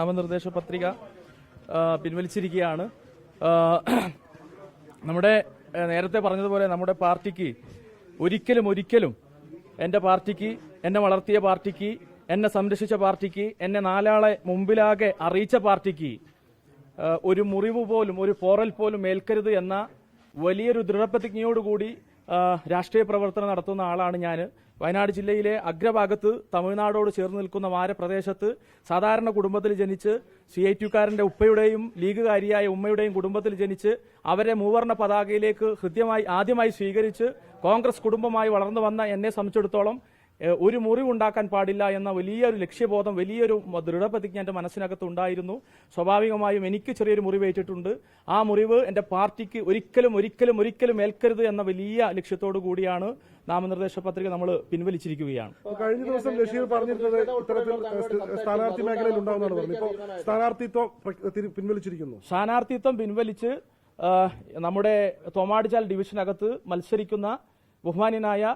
നാമനിർദ്ദേശ പത്രിക പിൻവലിച്ചിരിക്കുകയാണ്. നമ്മുടെ നേരത്തെ പറഞ്ഞതുപോലെ നമ്മുടെ പാർട്ടിക്ക് ഒരിക്കലും ഒരിക്കലും എന്റെ പാർട്ടിക്ക് എന്നെ വളർത്തിയ പാർട്ടിക്ക് എന്നെ സംരക്ഷിച്ച പാർട്ടിക്ക് എന്നെ നാലാളെ മുമ്പിലാകെ അറിയിച്ച പാർട്ടിക്ക് ഒരു മുറിവ് പോലും ഒരു പോറൽ പോലും ഏൽക്കരുത് എന്ന വലിയൊരു ദൃഢപ്രതിജ്ഞയോടുകൂടി രാഷ്ട്രീയ പ്രവർത്തനം നടത്തുന്ന ആളാണ് ഞാൻ വയനാട് ജില്ലയിലെ അഗ്രഭാഗത്ത് തമിഴ്നാടോട് ചേർന്ന് നിൽക്കുന്ന വാരപ്രദേശത്ത് സാധാരണ കുടുംബത്തിൽ ജനിച്ച് സി ഐ ടിക്കാരന്റെ ഉപ്പയുടെയും ലീഗുകാരിയായ ഉമ്മയുടെയും കുടുംബത്തിൽ ജനിച്ച് അവരെ മൂവർണ പതാകയിലേക്ക് ഹൃദ്യമായി ആദ്യമായി സ്വീകരിച്ച് കോൺഗ്രസ് കുടുംബമായി വളർന്നു വന്ന എന്നെ സംബന്ധിച്ചിടത്തോളം ഒരു മുറിവുണ്ടാക്കാൻ പാടില്ല എന്ന വലിയൊരു ലക്ഷ്യബോധം വലിയൊരു ദൃഢപ്രതിജ്ഞ എന്റെ മനസ്സിനകത്ത് ഉണ്ടായിരുന്നു. സ്വാഭാവികമായും എനിക്ക് ചെറിയൊരു മുറിവേറ്റിട്ടുണ്ട് ആ മുറിവ് എന്റെ പാർട്ടിക്ക് ഒരിക്കലും ഒരിക്കലും ഒരിക്കലും ഏൽക്കരുത് എന്ന വലിയ ലക്ഷ്യത്തോടു കൂടിയാണ് നാമനിർദ്ദേശ പത്രിക നമ്മൾ പിൻവലിച്ചിരിക്കുകയാണ്. കഴിഞ്ഞ ദിവസം ബഷീർ പറഞ്ഞിരുന്നത് ഇത്തരത്തിൽ സ്ഥാനാർത്ഥി മേഖലയിൽ ഉണ്ടാവുന്നതാണ് പറഞ്ഞത്. ഇപ്പോൾ സ്ഥാനാർത്ഥിത്വം പിൻവലിച്ചിരിക്കുന്നു. സ്ഥാനാർത്ഥിത്വം പിൻവലിച്ച് നമ്മുടെ തോമാടിച്ചാൽ ഡിവിഷനകത്ത് മത്സരിക്കുന്ന ബഹുമാന്യനായ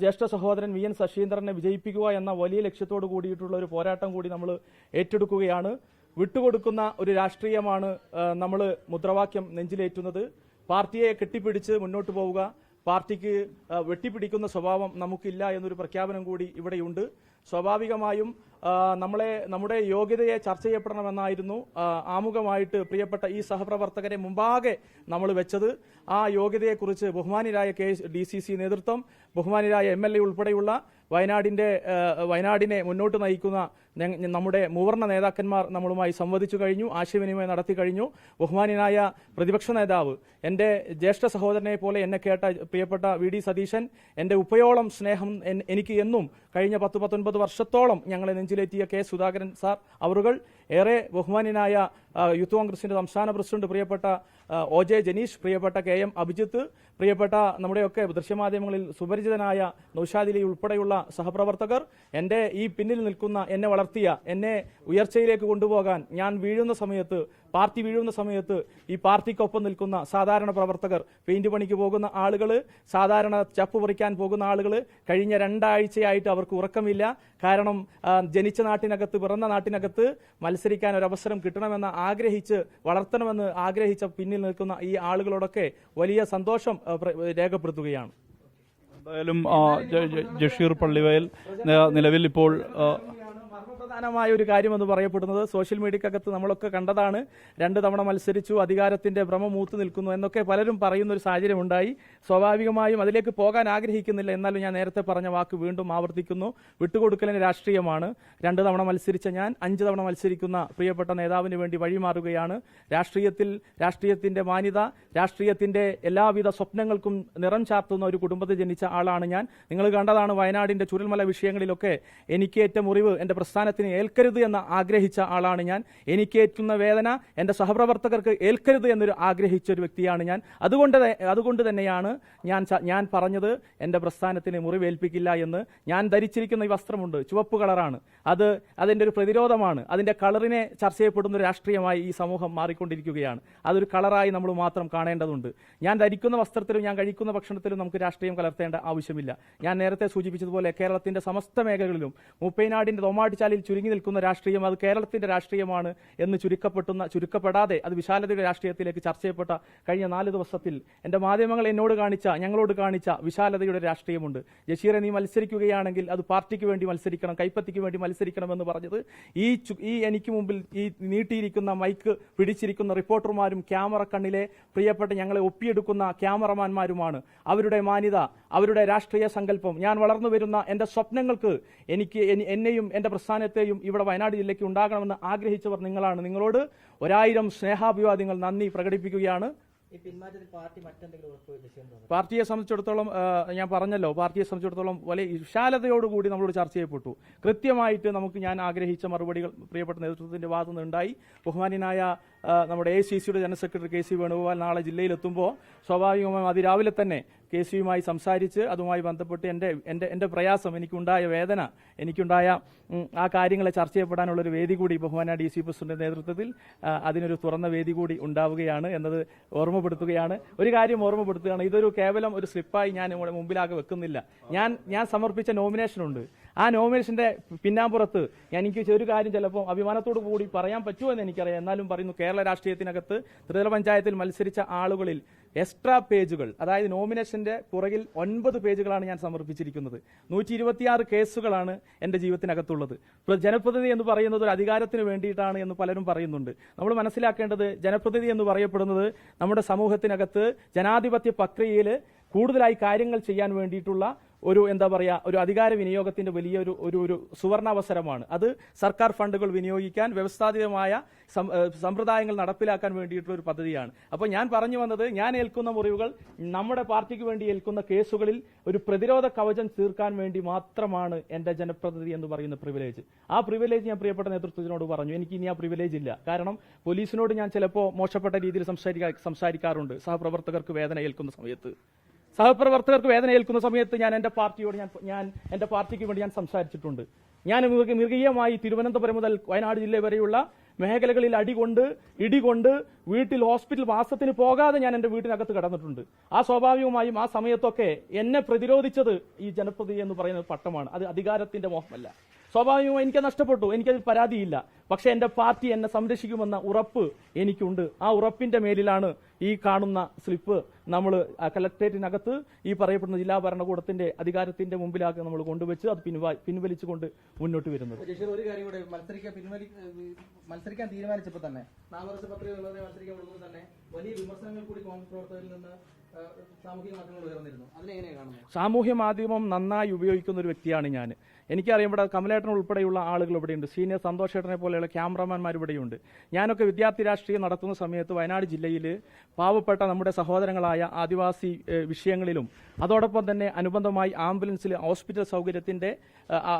ജ്യേഷ്ഠ സഹോദരൻ വി എൻ ശശീന്ദ്രനെ വിജയിപ്പിക്കുക എന്ന വലിയ ലക്ഷ്യത്തോട് കൂടിയിട്ടുള്ള ഒരു പോരാട്ടം കൂടി നമ്മൾ ഏറ്റെടുക്കുകയാണ്. വിട്ടുകൊടുക്കുന്ന ഒരു രാഷ്ട്രീയമാണ് നമ്മൾ മുദ്രാവാക്യം നെഞ്ചിലേറ്റുന്നത്. പാർട്ടിയെ കെട്ടിപ്പിടിച്ച് മുന്നോട്ട് പോവുക പാർട്ടിക്ക് വെട്ടിപ്പിടിക്കുന്ന സ്വഭാവം നമുക്കില്ല എന്നൊരു പ്രഖ്യാപനം കൂടി ഇവിടെയുണ്ട്. സ്വാഭാവികമായും നമ്മളെ നമ്മുടെ യോഗ്യതയെ ചർച്ച ചെയ്യപ്പെടണമെന്നായിരുന്നു ആമുഖമായിട്ട് പ്രിയപ്പെട്ട ഈ സഹപ്രവർത്തകരെ മുമ്പാകെ നമ്മൾ വെച്ചത്. ആ യോഗ്യതയെക്കുറിച്ച് ബഹുമാനിരായ കെ ഡി സി സി നേതൃത്വം ബഹുമാനിരായ എം എൽ എ ഉൾപ്പെടെയുള്ള വയനാടിന്റെ വയനാടിനെ മുന്നോട്ട് നയിക്കുന്ന നമ്മുടെ മൂവർണ നേതാക്കന്മാർ നമ്മളുമായി സംവദിച്ചു കഴിഞ്ഞു ആശയവിനിമയം നടത്തി കഴിഞ്ഞു. ബഹുമാനിയായ പ്രതിപക്ഷ നേതാവ് എന്റെ ജ്യേഷ്ഠ സഹോദരനെ പോലെ എന്നെ കേട്ട പ്രിയപ്പെട്ട വി ഡി സതീശൻ എന്റെ ഉപ്പയോളം സ്നേഹം എനിക്ക് എന്നും കഴിഞ്ഞ പത്ത് പത്തൊൻപത് വർഷത്തോളം ഞങ്ങളെ നെഞ്ചിലേറ്റിയ കെ സുധാകരൻ സാർ അവറുകൾ ഏറെ ബഹുമാന്യനായ യൂത്ത് കോൺഗ്രസിന്റെ സംസ്ഥാന പ്രസിഡന്റ് പ്രിയപ്പെട്ട ഒ ജെ ജനീഷ് പ്രിയപ്പെട്ട കെ എം അഭിജിത്ത് പ്രിയപ്പെട്ട നമ്മുടെയൊക്കെ ദൃശ്യമാധ്യമങ്ങളിൽ സുപരിചിതനായ നൌഷാദിലി ഉൾപ്പെടെയുള്ള സഹപ്രവർത്തകർ എന്റെ ഈ പിന്നിൽ നിൽക്കുന്ന എന്നെ വളർത്തിയ എന്നെ ഉയർച്ചയിലേക്ക് കൊണ്ടുപോകാൻ ഞാൻ വീഴുന്ന സമയത്ത് പാർട്ടി വീഴുന്ന സമയത്ത് ഈ പാർട്ടിക്കൊപ്പം നിൽക്കുന്ന സാധാരണ പ്രവർത്തകർ പെയിന്റ് പണിക്ക് പോകുന്ന ആളുകൾ സാധാരണ ചപ്പ് പറിക്കാൻ പോകുന്ന ആളുകൾ കഴിഞ്ഞ രണ്ടാഴ്ചയായിട്ട് അവർക്ക് ഉറക്കമില്ല. കാരണം ജനിച്ച നാട്ടിനകത്ത് പിറന്ന നാട്ടിനകത്ത് മത്സരിക്കാൻ ഒരു അവസരം കിട്ടണമെന്ന് ആഗ്രഹിച്ച് വളർത്തണമെന്ന് ആഗ്രഹിച്ച പിന്നിൽ നിൽക്കുന്ന ഈ ആളുകളോടൊക്കെ വലിയ സന്തോഷം രേഖപ്പെടുത്തുകയാണ്. എന്തായാലും ജഷീർ പള്ളിവയൽ നിലവിൽ ഇപ്പോൾ ആ, ഒരു കാര്യമെന്ന് പറയപ്പെടുന്നത് സോഷ്യൽ മീഡിയക്കകത്ത് നമ്മളൊക്കെ കണ്ടതാണ്. രണ്ട് തവണ മത്സരിച്ചു അധികാരത്തിന്റെ ഭ്രമം മൂത്ത് നിൽക്കുന്നു എന്നൊക്കെ പലരും പറയുന്ന ഒരു സാഹചര്യം ഉണ്ടായി. സ്വാഭാവികമായും അതിലേക്ക് പോകാൻ ആഗ്രഹിക്കുന്നില്ല എന്നാലും ഞാൻ നേരത്തെ പറഞ്ഞ വാക്ക് വീണ്ടും ആവർത്തിക്കുന്നു. വിട്ടുകൊടുക്കലിന് രാഷ്ട്രീയമാണ്. രണ്ട് തവണ മത്സരിച്ച ഞാൻ അഞ്ച് തവണ മത്സരിക്കുന്ന പ്രിയപ്പെട്ട നേതാവിന് വേണ്ടി വഴിമാറുകയാണ്. രാഷ്ട്രീയത്തിൽ രാഷ്ട്രീയത്തിന്റെ മാന്യത രാഷ്ട്രീയത്തിന്റെ എല്ലാവിധ സ്വപ്നങ്ങൾക്കും നിറം ചാർത്തുന്ന ഒരു കുടുംബത്തിൽ ജനിച്ച ആളാണ് ഞാൻ. നിങ്ങൾ കണ്ടതാണ് വയനാടിന്റെ ചുരൽമല വിഷയങ്ങളിലൊക്കെ എനിക്കേറ്റ മുറിവ് എന്റെ പ്രസ്ഥാനത്തിന് ഏൽക്കരുത് എന്ന് ആഗ്രഹിച്ച ആളാണ് ഞാൻ. എനിക്കേറ്റുന്ന വേദന എന്റെ സഹപ്രവർത്തകർക്ക് ഏൽക്കരുത് എന്നൊരു ആഗ്രഹിച്ച ഒരു വ്യക്തിയാണ് ഞാൻ. അതുകൊണ്ട് അതുകൊണ്ട് തന്നെയാണ് ഞാൻ ഞാൻ പറഞ്ഞത് എന്റെ പ്രസ്ഥാനത്തിന് മുറിവേൽപ്പിക്കില്ല എന്ന്. ഞാൻ ധരിച്ചിരിക്കുന്ന ഈ വസ്ത്രമുണ്ട് ചുവപ്പ് കളറാണ്. അത് അതിന്റെ ഒരു പ്രതിരോധമാണ്. അതിന്റെ കളറിനെ ചർച്ച ചെയ്യപ്പെടുന്ന ഒരു രാഷ്ട്രീയമായി ഈ സമൂഹം മാറിക്കൊണ്ടിരിക്കുകയാണ്. അതൊരു കളറായി നമ്മൾ മാത്രം കാണേണ്ടതുണ്ട്. ഞാൻ ധരിക്കുന്ന വസ്ത്രത്തിലും ഞാൻ കഴിക്കുന്ന ഭക്ഷണത്തിലും നമുക്ക് രാഷ്ട്രീയം കലർത്തേണ്ട ആവശ്യമില്ല. ഞാൻ നേരത്തെ സൂചിപ്പിച്ചതുപോലെ കേരളത്തിന്റെ സമസ്ത മേഖലകളിലും മുപ്പൈനാടിന്റെ തോമാട്ടിച്ചാലിൽ ചുരുങ്ങി നിൽക്കുന്ന രാഷ്ട്രീയം അത് കേരളത്തിന്റെ രാഷ്ട്രീയമാണ് എന്ന് ചുരുക്കപ്പെട്ടുന്ന ചുരുക്കപ്പെടാതെ അത് വിശാലതയുടെ രാഷ്ട്രീയത്തിലേക്ക് ചർച്ച ചെയ്യപ്പെട്ട കഴിഞ്ഞ നാല് ദിവസത്തിൽ എന്റെ മാധ്യമങ്ങൾ എന്നോട് കാണിച്ച ഞങ്ങളോട് കാണിച്ച വിശാലതയുടെ രാഷ്ട്രീയമുണ്ട്. ജഷീറെ നീ മത്സരിക്കുകയാണെങ്കിൽ അത് പാർട്ടിക്ക് വേണ്ടി മത്സരിക്കണം കൈപ്പത്തിക്ക് വേണ്ടി മത്സരിക്കണമെന്ന് പറഞ്ഞത് ഈ ഈ എനിക്ക് മുമ്പിൽ ഈ നീട്ടിയിരിക്കുന്ന മൈക്ക് പിടിച്ചിരിക്കുന്ന റിപ്പോർട്ടർമാരും ക്യാമറ കണ്ണിലെ പ്രിയപ്പെട്ട ഞങ്ങളെ ഒപ്പിയെടുക്കുന്ന ക്യാമറമാന്മാരുമാണ്. അവരുടെ മാന്യത അവരുടെ രാഷ്ട്രീയ സങ്കല്പം. ഞാൻ വളർന്നു വരുന്ന എന്റെ സ്വപ്നങ്ങൾക്ക് എനിക്ക് എന്നെയും എന്നെയും എന്റെ പ്രസ്ഥാനത്തെയും ഇവിടെ വയനാട് ജില്ലയ്ക്ക് ഉണ്ടാകണമെന്ന് ആഗ്രഹിച്ചവർ നിങ്ങളാണ്. നിങ്ങളോട് ഒരായിരം സ്നേഹാഭിവാദ്യങ്ങൾ നന്ദി പ്രകടിപ്പിക്കുകയാണ്. പാർട്ടിയെ സംബന്ധിച്ചിടത്തോളം ഞാൻ പറഞ്ഞല്ലോ പാർട്ടിയെ സംബന്ധിച്ചിടത്തോളം വലിയ വിശാലതയോടുകൂടി നമ്മളോട് ചർച്ച ചെയ്യപ്പെട്ടു. കൃത്യമായിട്ട് നമുക്ക് ഞാൻ ആഗ്രഹിച്ച മറുപടികൾ പ്രിയപ്പെട്ട നേതൃത്വത്തിന്റെ ഭാഗത്തുനിന്ന് ഉണ്ടായി ബഹുമാന്യനായ നമ്മുടെ എ സി സിയുടെ general secretary K C Venugopal നാളെ ജില്ലയിലെത്തുമ്പോൾ സ്വാഭാവികമായും അതിരാവിലെ തന്നെ കെ സിയുമായി യുമായി സംസാരിച്ച് അതുമായി ബന്ധപ്പെട്ട് എന്റെ എന്റെ എന്റെ പ്രയാസം എനിക്കുണ്ടായ വേദന എനിക്കുണ്ടായ ആ കാര്യങ്ങളെ ചർച്ച ചെയ്യപ്പെടാനുള്ളൊരു വേദി കൂടി ബഹുമാന ഡി സി പ്രസിഡന്റ് നേതൃത്വത്തിൽ അതിനൊരു തുറന്ന വേദി കൂടി ഉണ്ടാവുകയാണ് എന്നത് ഓർമ്മപ്പെടുത്തുകയാണ്. ഒരു കാര്യം ഓർമ്മപ്പെടുത്തുകയാണ്. ഇതൊരു കേവലം ഒരു സ്ലിപ്പായി ഞാൻ മുമ്പിലാകെ വെക്കുന്നില്ല. ഞാൻ ഞാൻ സമർപ്പിച്ച നോമിനേഷനുണ്ട്. ആ നോമിനേഷന്റെ പിന്നാമ്പുറത്ത് എനിക്ക് ഒരു കാര്യം ചിലപ്പോൾ അഭിമാനത്തോടു കൂടി പറയാൻ പറ്റുമെന്ന് എനിക്കറിയാം. എന്നാലും പറയുന്നു കേരള രാഷ്ട്രീയത്തിനകത്ത് ത്രിതല പഞ്ചായത്തിൽ മത്സരിച്ച ആളുകളിൽ എക്സ്ട്രാ പേജുകൾ അതായത് നോമിനേഷന്റെ പുറകിൽ ഒൻപത് പേജുകളാണ് ഞാൻ സമർപ്പിച്ചിരിക്കുന്നത്. നൂറ്റി ഇരുപത്തിയാറ് കേസുകളാണ് എന്റെ ജീവിതത്തിനകത്തുള്ളത്. ജനപ്രതിനിധി എന്ന് പറയുന്നത് ഒരു അധികാരത്തിന് വേണ്ടിയിട്ടാണ് എന്ന് പലരും പറയുന്നുണ്ട്. നമ്മൾ മനസ്സിലാക്കേണ്ടത് ജനപ്രതിനിധി എന്ന് പറയപ്പെടുന്നത് നമ്മുടെ സമൂഹത്തിനകത്ത് ജനാധിപത്യ പ്രക്രിയയിൽ കൂടുതലായി കാര്യങ്ങൾ ചെയ്യാൻ വേണ്ടിയിട്ടുള്ള ഒരു എന്താ പറയുക ഒരു അധികാര വിനിയോഗത്തിന്റെ വലിയൊരു ഒരു ഒരു സുവർണാവസരമാണ്. അത് സർക്കാർ ഫണ്ടുകൾ വിനിയോഗിക്കാൻ വ്യവസ്ഥാപിതമായ സം- സമ്പ്രദായങ്ങൾ നടപ്പിലാക്കാൻ വേണ്ടിയിട്ടുള്ള ഒരു പദ്ധതിയാണ്. അപ്പോൾ ഞാൻ പറഞ്ഞു വന്നത് ഞാൻ ഏൽക്കുന്ന മുറിവുകൾ നമ്മുടെ പാർട്ടിക്ക് വേണ്ടി ഏൽക്കുന്ന കേസുകളിൽ ഒരു പ്രതിരോധ കവചം തീർക്കാൻ വേണ്ടി മാത്രമാണ് എന്റെ ജനപ്രതിനിധി എന്ന് പറയുന്ന പ്രിവിലേജ് ആ പ്രിവിലേജ് ഞാൻ പ്രിയപ്പെട്ട നേതൃത്വത്തിനോട് പറഞ്ഞു. എനിക്ക് ഇനി ആ പ്രിവിലേജ് ഇല്ല. കാരണം പോലീസിനോട് ഞാൻ ചിലപ്പോൾ മോശപ്പെട്ട രീതിയിൽ സംസാരിക്കാ സംസാരിക്കാറുണ്ട്. സഹപ്രവർത്തകർക്ക് വേദന ഏൽക്കുന്ന സമയത്ത്. സഹപ്രവർത്തകർക്ക് വേദന ഏൽക്കുന്ന സമയത്ത് ഞാൻ എന്റെ പാർട്ടിയോട് ഞാൻ ഞാൻ എന്റെ പാർട്ടിക്ക് വേണ്ടി ഞാൻ സംസാരിച്ചിട്ടുണ്ട്. ഞാൻ മൃഗ- മൃഗീയമായി തിരുവനന്തപുരം മുതൽ വയനാട് ജില്ല വരെയുള്ള മേഖലകളിൽ അടികൊണ്ട് ഇടികൊണ്ട് വീട്ടിൽ ഹോസ്പിറ്റൽ മാസത്തിന് പോകാതെ ഞാൻ എന്റെ വീട്ടിനകത്ത് കടന്നിട്ടുണ്ട്. ആ സ്വാഭാവികമായും ആ സമയത്തൊക്കെ എന്നെ പ്രതിരോധിച്ചത് ഈ ജനപ്രതി എന്ന് പറയുന്ന പട്ടമാണ്. അത് അധികാരത്തിന്റെ മോഹമല്ല. സ്വാഭാവികമായി എനിക്ക് നഷ്ടപ്പെട്ടു. എനിക്കതിൽ പരാതിയില്ല. പക്ഷെ എന്റെ പാർട്ടി എന്നെ സംരക്ഷിക്കുമെന്ന ഉറപ്പ് എനിക്കുണ്ട്. ആ ഉറപ്പിന്റെ മേലിലാണ് ഈ കാണുന്ന സ്ലിപ്പ് നമ്മൾ കലക്ട്രേറ്റിനകത്ത് ഈ പറയപ്പെടുന്ന ജില്ലാ ഭരണകൂടത്തിന്റെ അധികാരത്തിന്റെ മുമ്പിലാക്കി നമ്മൾ കൊണ്ടുവച്ച് അത് പിൻവാ പിൻവലിച്ചുകൊണ്ട് മുന്നോട്ട് വരുന്നത്. ഒരു കാര്യം കൂടെ മത്സരിക്കാൻ മത്സരിക്കാൻ തീരുമാനിച്ചപ്പോൾ തന്നെ നാമവർഷ പത്രിക മത്സരിക്കാൻ കൊടുക്കുമ്പോൾ തന്നെ വലിയ വിമർശനങ്ങൾ കൂടി കോൺഗ്രസ് പ്രവർത്തകരിൽ നിന്ന് സാമൂഹ്യ മാധ്യമങ്ങൾ ഉയർന്നിരുന്നു. അതിനെങ്ങനെയാണ് സാമൂഹ്യ മാധ്യമം നന്നായി ഉപയോഗിക്കുന്ന ഒരു വ്യക്തിയാണ് ഞാൻ എനിക്കറിയാം ഇവിടെ കമലേട്ടൻ ഉൾപ്പെടെയുള്ള ആളുകൾ ഇവിടെയുണ്ട്. സീനിയർ സന്തോഷേട്ടനെ പോലെയുള്ള ക്യാമറമാൻമാർ ഇവിടെയുണ്ട്. ഞാനൊക്കെ വിദ്യാർത്ഥി രാഷ്ട്രീയം നടത്തുന്ന സമയത്ത് വയനാട് ജില്ലയിൽ പാവപ്പെട്ട നമ്മുടെ സഹോദരങ്ങളായ ആദിവാസി വിഷയങ്ങളിലും അതോടൊപ്പം തന്നെ അനുബന്ധമായി ആംബുലൻസിൽ ഹോസ്പിറ്റൽ സൗകര്യത്തിന്റെ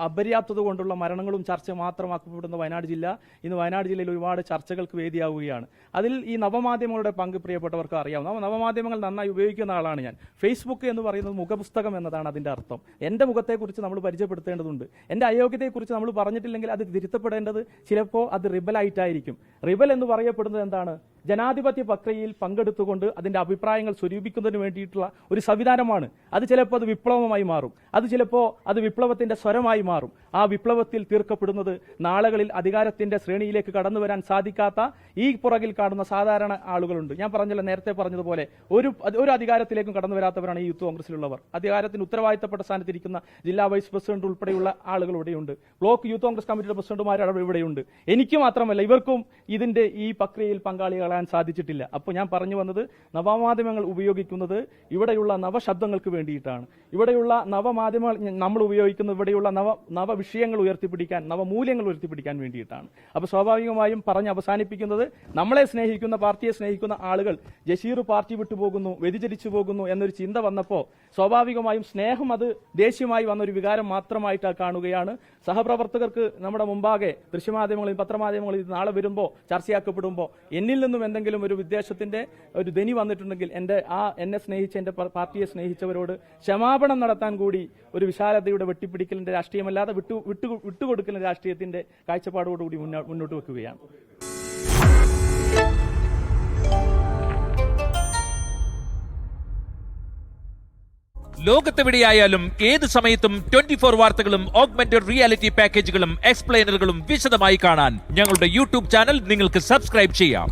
അപര്യാപ്തത കൊണ്ടുള്ള മരണങ്ങളും ചർച്ച മാത്രമാക്കപ്പെടുന്ന വയനാട് ജില്ല ഇന്ന് വയനാട് ജില്ലയിൽ ഒരുപാട് ചർച്ചകൾക്ക് വേദിയാവുകയാണ്. അതിൽ ഈ നവമാധ്യമങ്ങളുടെ പങ്ക് പ്രിയപ്പെട്ടവർക്ക് അറിയാം. നവമാധ്യമങ്ങൾ നന്നായി ഉപയോഗിക്കുന്ന ആളാണ് ഞാൻ. ഫേസ്ബുക്ക് എന്ന് പറയുന്നത് മുഖപുസ്തകം എന്നതാണ് അതിന്റെ അർത്ഥം. എന്റെ മുഖത്തെക്കുറിച്ച് നമ്മൾ പരിചയപ്പെടുത്തേണ്ടതുണ്ട്. എന്റെ അയോഗ്യതയെക്കുറിച്ച് നമ്മൾ പറഞ്ഞിട്ടില്ലെങ്കിൽ അത് തിരുത്തപ്പെടേണ്ടത് ചിലപ്പോൾ അത് റിബലായിട്ടായിരിക്കും. റിബൽ എന്ന് പറയപ്പെടുന്നത് എന്താണ്? ജനാധിപത്യ പ്രക്രിയയിൽ പങ്കെടുത്തുകൊണ്ട് അതിന്റെ അഭിപ്രായങ്ങൾ സ്വരൂപിക്കുന്നതിന് വേണ്ടിയിട്ടുള്ള ഒരു സംവിധാനമാണ്. അത് ചിലപ്പോൾ അത് വിപ്ലവമായി മാറും. അത് ചിലപ്പോൾ അത് വിപ്ലവത്തിന്റെ സ്വരമായി മാറും. ആ വിപ്ലവത്തിൽ തീർക്കപ്പെടുന്നത് നാളുകളിൽ അധികാരത്തിന്റെ ശ്രേണിയിലേക്ക് കടന്നു വരാൻ സാധിക്കാത്ത ഈ പുറകിൽ കാണുന്ന സാധാരണ ആളുകളുണ്ട്. ഞാൻ പറഞ്ഞല്ലോ നേരത്തെ പറഞ്ഞതുപോലെ ഒരു ഒരു അധികാരത്തിലേക്കും കടന്നു വരാത്തവരാണ് ഈ യൂത്ത് കോൺഗ്രസിലുള്ളവർ. അധികാരത്തിന് ഉത്തരവാദിത്തപ്പെട്ട സ്ഥാനത്തിരിക്കുന്ന ജില്ലാ വൈസ് പ്രസിഡന്റ് ഉൾപ്പെടെയുള്ള ആളുകൾ ഇവിടെയുണ്ട്. ബ്ലോക്ക് യൂത്ത് കോൺഗ്രസ് കമ്മിറ്റിയുടെ പ്രസിഡന്റുമാർ ഇവിടെയുണ്ട്. എനിക്ക് മാത്രമല്ല ഇവർക്കും ഇതിന്റെ ഈ പ്രക്രിയയിൽ പങ്കാളികളാൻ സാധിച്ചിട്ടില്ല. അപ്പോൾ ഞാൻ പറഞ്ഞു വന്നത് നവമാധ്യമങ്ങൾ ഉപയോഗിക്കുന്നത് ഇവിടെയുള്ള നവശബ്ദങ്ങൾക്ക് വേണ്ടിയിട്ടാണ്. ഇവിടെയുള്ള നവമാധ്യമങ്ങൾ നമ്മൾ ഉപയോഗിക്കുന്നത് ഇവിടെയുള്ള നവ നവ വിഷയങ്ങൾ ഉയർത്തിപ്പിടിക്കാൻ നവമൂല്യങ്ങൾ ഉയർത്തിപ്പിടിക്കാൻ വേണ്ടിയിട്ടാണ്. അപ്പോൾ സ്വാഭാവികമായും പറഞ്ഞ് അവസാനിപ്പിക്കുന്നത് നമ്മളെ സ്നേഹിക്കുന്ന പാർട്ടിയെ സ്നേഹിക്കുന്ന ആളുകൾ ജഷീർ പാർട്ടി വിട്ടുപോകുന്നു വ്യതിചരിച്ചു പോകുന്നു എന്നൊരു ചിന്ത വന്നപ്പോൾ സ്വാഭാവികമായും സ്നേഹം അത് ദേശീയമായി വന്നൊരു വികാരം മാത്രമായിട്ട് കാണുകയാണ്. സഹപ്രവർത്തകർക്ക് നമ്മുടെ മുമ്പാകെ ദൃശ്യമാധ്യമങ്ങളിൽ പത്രമാധ്യമങ്ങളിൽ നാളെ വരുമ്പോൾ ചർച്ചയാക്കപ്പെടുമ്പോൾ എന്നിൽ നിന്നും എന്തെങ്കിലും ഒരു വിദ്വേഷത്തിന്റെ ഒരു ധനി വന്നിട്ടുണ്ടെങ്കിൽ എന്റെ ആ എന്നെ സ്നേഹിച്ച എന്റെ പാർട്ടിയെ സ്നേഹിച്ചവരോട് ക്ഷമാപണം നടത്താൻ കൂടി ഒരു വിശാലതയുടെ വെട്ടിപ്പിടിക്കലിന്റെ രാഷ്ട്രീയമല്ലാതെ വിട്ടു വിട്ടു വിട്ടുകൊടുക്കലിന്റെ രാഷ്ട്രീയത്തിന്റെ കാഴ്ചപ്പാടോടുകൂടി മുന്നോ- മുന്നോട്ട് വെക്കുകയാണ്. ലോകത്തെവിടെയായാലും ഏത് സമയത്തും ട്വന്റി ഫോർ വാർത്തകളും ഓഗ്മെന്റഡ് റിയാലിറ്റി പാക്കേജുകളും എക്സ്പ്ലെയിനറുകളും വിശദമായി കാണാൻ ഞങ്ങളുടെ യൂട്യൂബ് ചാനൽ നിങ്ങൾക്ക് സബ്സ്ക്രൈബ് ചെയ്യാം.